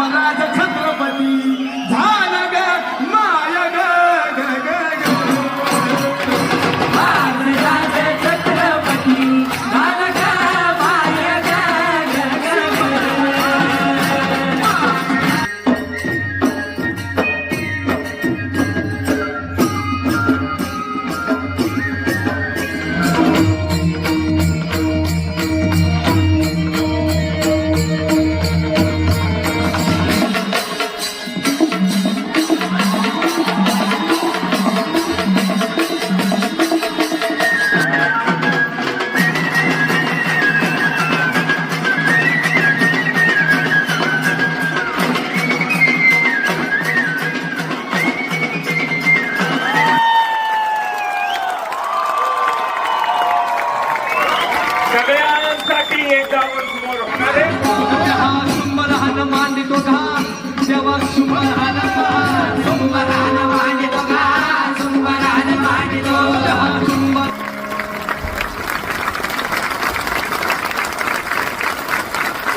Maraja सगळ्यांसाठी एकदा समोर होणार. आहे हा लहान हान मांडितो का? तेव्हा शुभ लहान